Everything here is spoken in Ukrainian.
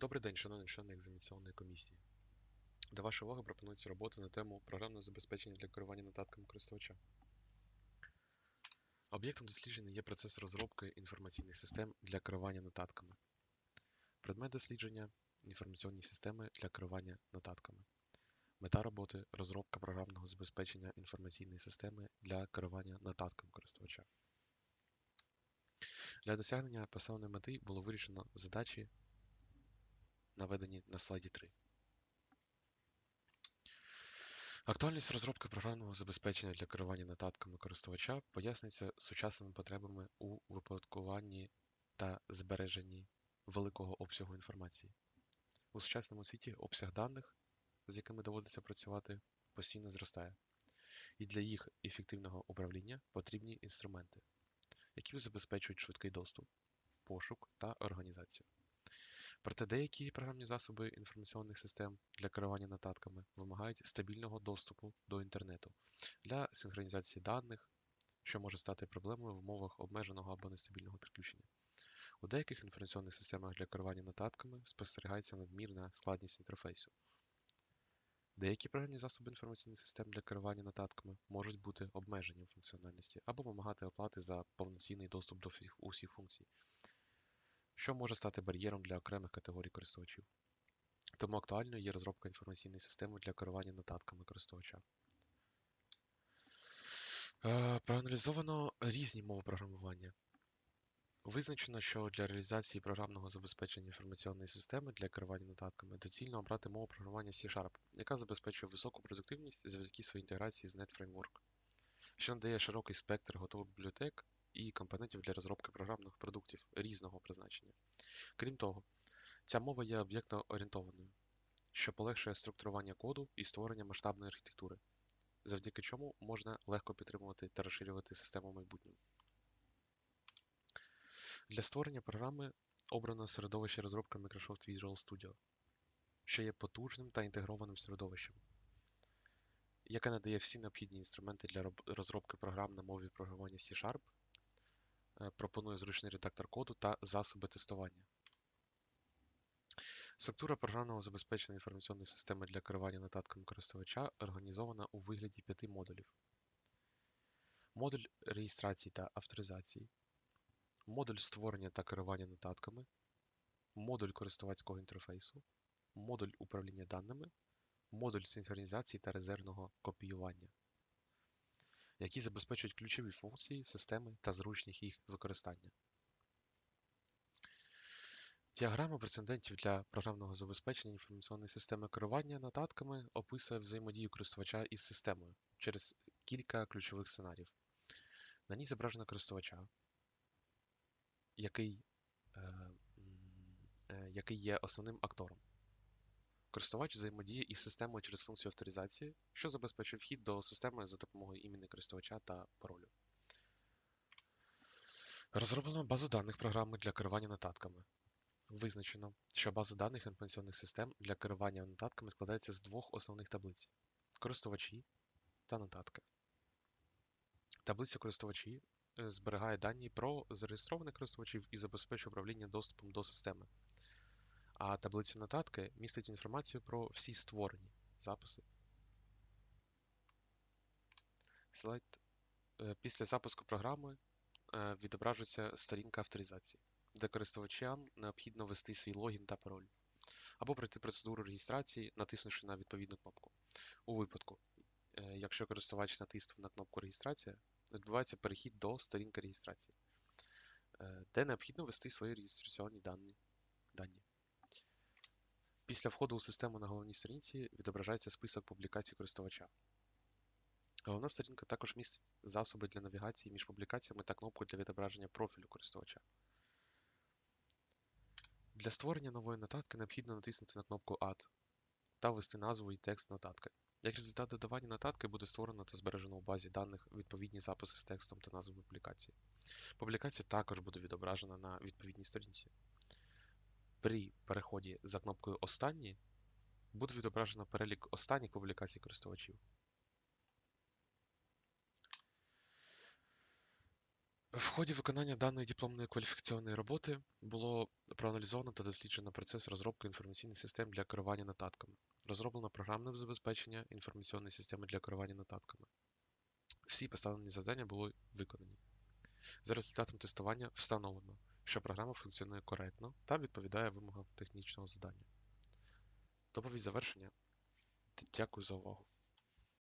Добрий день, шановні члени екзаменаційної комісії. До вашої уваги пропонується робота на тему програмне забезпечення для керування нотатками користувача. Об'єктом дослідження є процес розробки інформаційних систем для керування нотатками. Предмет дослідження інформаційні системи для керування нотатками. Мета роботи розробка програмного забезпечення інформаційної системи для керування нотатками користувача. Для досягнення поставленої мети було вирішено задачі, наведені на слайді 3. Актуальність розробки програмного забезпечення для керування нотатками користувача пояснюється сучасними потребами у випадкуванні та збереженні великого обсягу інформації. У сучасному світі обсяг даних, з якими доводиться працювати, постійно зростає, і для їх ефективного управління потрібні інструменти, які забезпечують швидкий доступ, пошук та організацію. Проте деякі програмні засоби інформаційних систем для керування нотатками вимагають стабільного доступу до інтернету для синхронізації даних, що може стати проблемою в умовах обмеженого або нестабільного підключення. У деяких інформаційних системах для керування нотатками спостерігається надмірна складність інтерфейсу. Деякі програмні засоби інформаційних систем для керування нотатками можуть бути обмежені у функціональності або вимагати оплати за повноцінний доступ до усіх функцій, що може стати бар'єром для окремих категорій користувачів. Тому актуальною є розробка інформаційної системи для керування нотатками користувача. Е, Проаналізовано різні мови програмування. Визначено, що для реалізації програмного забезпечення інформаційної системи для керування нотатками доцільно обрати мову програмування C-Sharp, яка забезпечує високу продуктивність завдяки своїй інтеграції з NetFramework, що надає широкий спектр готових бібліотек і компонентів для розробки програмних продуктів різного призначення. Крім того, ця мова є об'єктно орієнтованою, що полегшує структурування коду і створення масштабної архітектури, завдяки чому можна легко підтримувати та розширювати систему в майбутньому. Для створення програми обрано середовище розробки Microsoft Visual Studio, що є потужним та інтегрованим середовищем, яке надає всі необхідні інструменти для розробки програм на мові програмування C-Sharp, пропонує зручний редактор коду та засоби тестування. Структура програмного забезпечення інформаційної системи для керування нотатками користувача організована у вигляді п'яти модулів. Модуль реєстрації та авторизації, модуль створення та керування нотатками, модуль користувацького інтерфейсу, модуль управління даними, модуль синхронізації та резервного копіювання, які забезпечують ключові функції системи та зручність їх використання. Діаграма прецедентів для програмного забезпечення інформаційної системи керування нотатками описує взаємодію користувача із системою через кілька ключових сценаріїв. На ній зображено користувача, який, е, е, який є основним актором. Користувач взаємодіє із системою через функцію авторизації, що забезпечує вхід до системи за допомогою імені користувача та паролю. Розроблено базу даних програми для керування нотатками. Визначено, що база даних інформаційних систем для керування нотатками складається з двох основних таблиць користувачі та нотатки. Таблиця користувачі е, зберігає дані про зареєстрованих користувачів і забезпечує управління доступом до системи. А таблиця нотатки містить інформацію про всі створені записи. Слайд. Е, після запуску програми е, відображується сторінка авторизації де користувачам необхідно ввести свій логін та пароль, або пройти процедуру реєстрації, натиснувши на відповідну кнопку. У випадку, е, якщо користувач натиснув на кнопку Реєстрація, відбувається перехід до сторінки реєстрації, де необхідно ввести свої реєстраційні дані. Після входу у систему на головній сторінці відображається список публікацій користувача. Головна сторінка також містить засоби для навігації між публікаціями та кнопку для відображення профілю користувача. Для створення нової нотатки необхідно натиснути на кнопку Add та ввести назву і текст нотатки. Як результат додавання нотатки буде створено та збережено у базі даних відповідні записи з текстом та назвою публікації. Публікація також буде відображена на відповідній сторінці. При переході за кнопкою Останні буде відображено перелік останніх публікацій користувачів. В ході виконання даної дипломної кваліфікаційної роботи було проаналізовано та досліджено процес розробки інформаційних систем для керування нотатками. Розроблено програмне забезпечення інформаційної системи для керування нотатками. Всі поставлені завдання були виконані. За результатом тестування встановлено, що програма функціонує коректно та відповідає вимогам технічного задання. Доповідь завершення. Дякую за увагу.